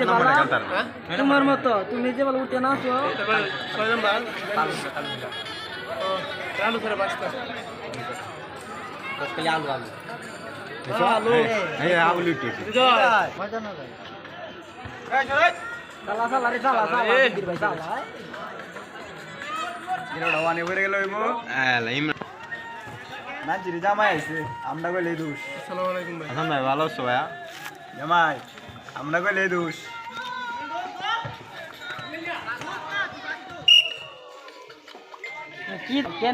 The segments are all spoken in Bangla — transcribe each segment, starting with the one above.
তোমার যে যে মতো তুমি নিজে বলে উঠে না আসো ছয় নম্বর বাঁচতে মজা না যায় সালা সালা রে সালা সালা ভাই গেল ইমরান জামাই আইছে আমরা কইলে দোষ। আসসালামু আলাইকুম ভাই। হাসান ভাই ভালো আছো ভাইয়া? জামাই আমরা কইলে দোষ।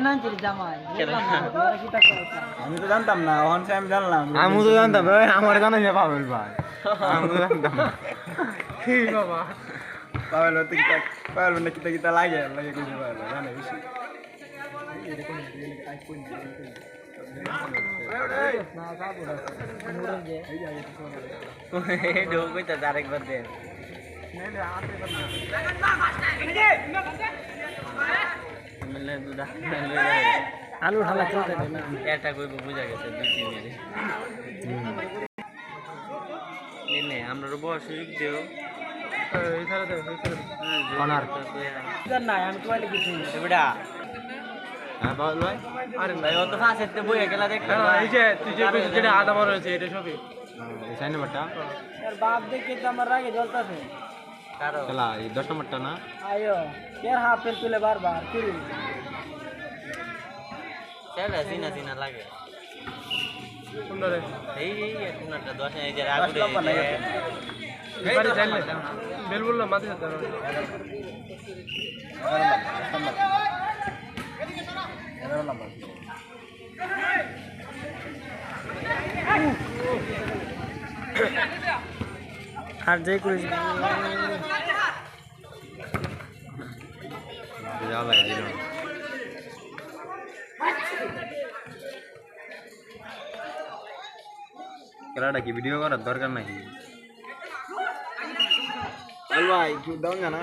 না আমি তো জানতাম না ওখান আমি জানলাম। আমি তো জানতাম ভাই আমার জানা যে পাবেল ভাই। আমি তো জানতাম না। বাবা? পাবেল তো কিতা পাবেল না কিতা কিতা লাগে? লাগে কইতে পারবে জানে বেশি। না সাবু মুরে যে আলু ঢালা না এটা কইব বুঝা গেছে দুই তিন মিনিট নেনে আমরা বয়স সুযোগ দেও এই ধারে দে এই ধারে কর্নার আমি কইলে কিছু না আরে ভাই অত ফাঁসেতে বইয়ে গেলা দেখ হ্যাঁ, এই যে তুই যে যেটা আদা বড় হয়েছে এটা সবই। সাইন নাম্বারটা? আর বাপ দেখে তো আমার রাগে জ্বলতাছে। খেলা এই দশ নম্বরটা না? আয়ো হাফ পেন তুলে বারবার কিরি? চলে সিনা সিনা লাগে। সুন্দর এই এই দশ এই যে যেতে আর যে করিস যা দিল খেলাটা কি ভিডিও করার দরকার নাকি? আল ভাই কি দাও না?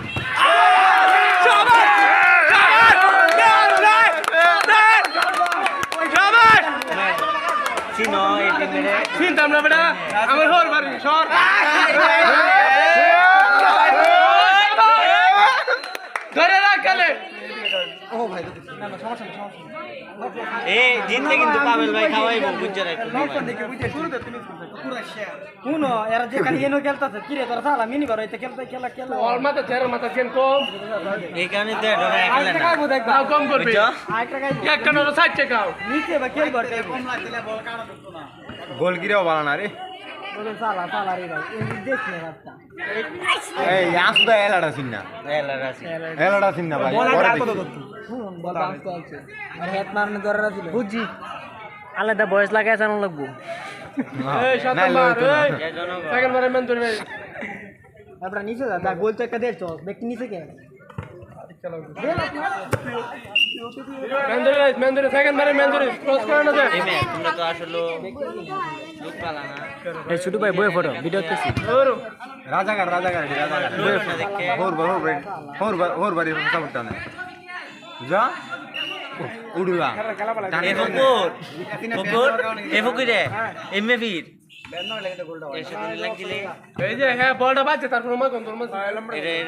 চিন্তাম না বেটা আমার হর বাড়ি সর। ধরে রাখ কালে এই জিতলে কিন্তু পাবেল ভাই খাওয়াইবো বুঝছে রাখো শুনো এরা যেখানে এনো খেলতেছে কিরে তোরা সালা মিনি করো এতে খেলতে খেলা খেলা। ওর মাথা মাথা কম। এই কারণে তো খেলে না কম করবি। নিচে বা খেলব রে বলে রে ভাই এই দেখ না রাতটা এই আসু তো এলাটা সিন না এলা রাসি এলাটা সিন না ভাই পরে দেখি। শুন বল বাউন্স করছে আর হেড মারনে ধরে বুঝছি। আলাদা বয়স লাগাই জানো লাগবো। এই। এই এই মেন আপনার নিচে যা দা গোল তো একটা দেড় ব্যক্তি নিচে কে? মেন ধরে মেন ধরে সেকেন্ড বারে মেন ধরে ক্রস করে না যায় এই মেয়ে তোমরা তো আসলে লোক পালা না। এই ছোট ভাই বই ফটো ভিডিও তেছি ধরো রাজাকার রাজাকার এটি রাজাকার লোক না দেখে। হোর বার হোর হোর বার হোর বাড়ি সাপোর্টটা না যা। উড়ুলা। এ ফকুর ফকুর এ এমএ ফির।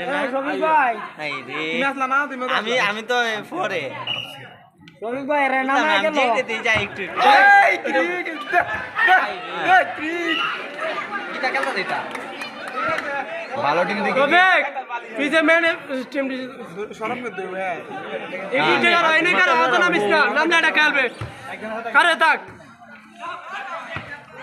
হ্যাঁ আমি আমি তো পরে শফিক ভাই রে নাম আমি গেল। যেতে যাই একটু এটা কেন দিতা ভালো টিম দেখি। বিবেক পিছে মেন টিম সরব করে দেব এই যে কারও এই হাত না মিস নাম না খেলবে কারে থাক।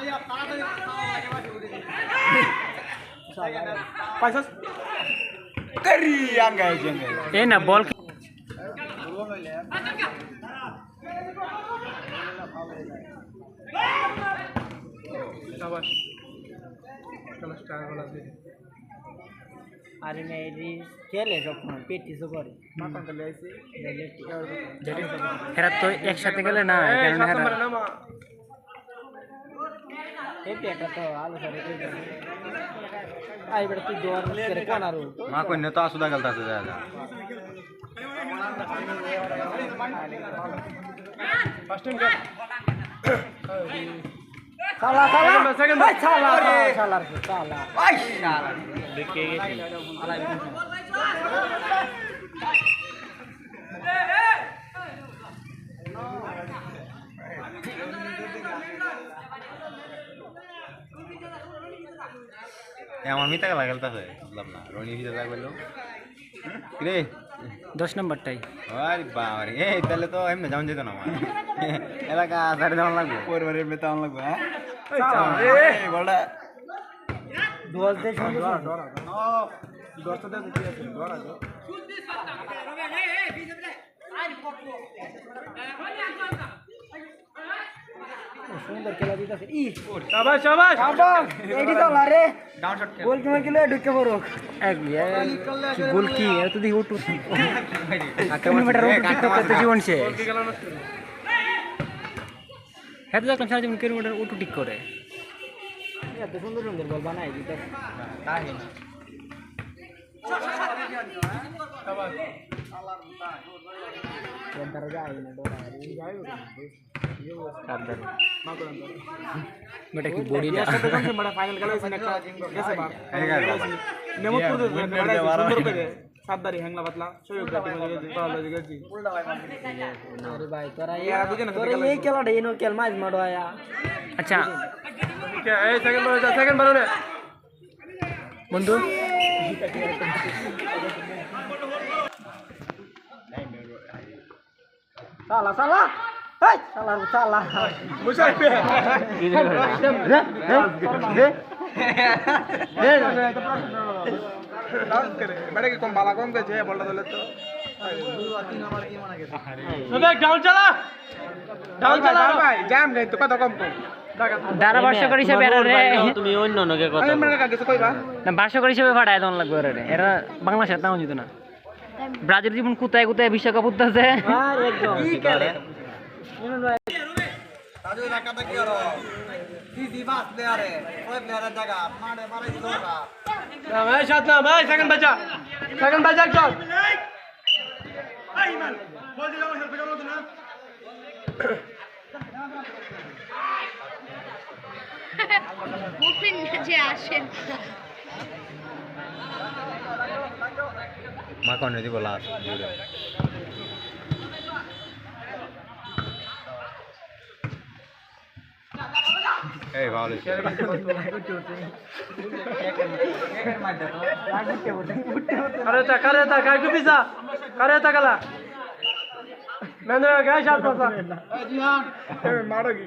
দিছে না ইয়াটা ঠিক আছে গোল কি তো দুর্বল পাইছস করি আঙ্গাই জঙ্গে এই না বল আবার চলো স্টার বলা দিয়ে আরে মেরি খেলে যখন প্র্যাকটিসও করে মাথা চলে আইছি এরা তো একসাথে গেলে না এই কারণ সাত এরা নম্বরে নামা এই একটা তো আলো সারে কই আই বেটা তুই জোয়ার করে কানারু মা কই না তো আসুদা গলতাছে যা যা। ফার্স্ট টাইম গেট সালা সালা সালা। সালা সালা। দেখে গেছি। আমার মিতা গেলা গলতাছে বুঝলাম না রনি ভিতরে লাগল রে দশ নম্বরটাই আরে বাবারে এই তাহলে তো এমনি যাওয়া যেত না আমার এলাকা সাড়ে যাওয়া লাগবে পরিবারের বেতন লাগবে হ্যাঁ এই বড় দোয়াল দশটা তো সুন্দর খেলা দিতেছে ই শাবাশ শাবাশ এডি তো লারে গোল কিমার কিলো ঢুকে পড়ো এক গোল কি এত দি উঠু কিলোমিটার উঠু করতে জীবন সে গেল হেঁটে দেখলাম সারা জীবন কিলোমিটার উঠু ঠিক করে এত সুন্দর সুন্দর বল বানাই দিতে বেটা কি বডি না বড় ফাইনাল খেলা হইছে একটা গেছে বার এই গাড়ি নেমতপুর দে সুন্দর করে সাতদারি হ্যাংলা পাতলা সৈয়দ গাটি মধ্যে গেছি পাওয়া গেছি আরে ভাই তোরা ইয়ারা দুজনে তোরা এই খেলাটা এনো খেল মাঝ মারো আয়া আচ্ছা এই সেকেন্ড বল যা সেকেন্ড বল রে বন্ধু সালা সালা এই সালা সালা মুশাই পে বেটা কি কম বালা কম গেছে বলটা দলে তো দেখ ডাউন চালা। ডাউন চালা। ভাই জ্যাম গাই তো কত কম কম? দাঁড়া হিসেবে তুমি অন্য অন্যকে কথা আমি কাছে কইবা? না ভাষ্যকর হিসেবে ফাটায় তখন লাগবে এরা রে। এরা বাংলাদেশের নাম জিত না। ব্রাজিল জীবন কুতায় কুতায় বিশ্বকাপ উঠতেছে? ভাই সাত ভাই সেকেন্ড বাজা সেকেন্ড বাজা চল মুফিন যে আসেন মাখানো দিব লাস্ট জুড়ে এই ভালো আরে তাকারে তাকা একটু পিসা কারে তাকালা মেন্দ্র গায়ে সাপ কথা মারো কি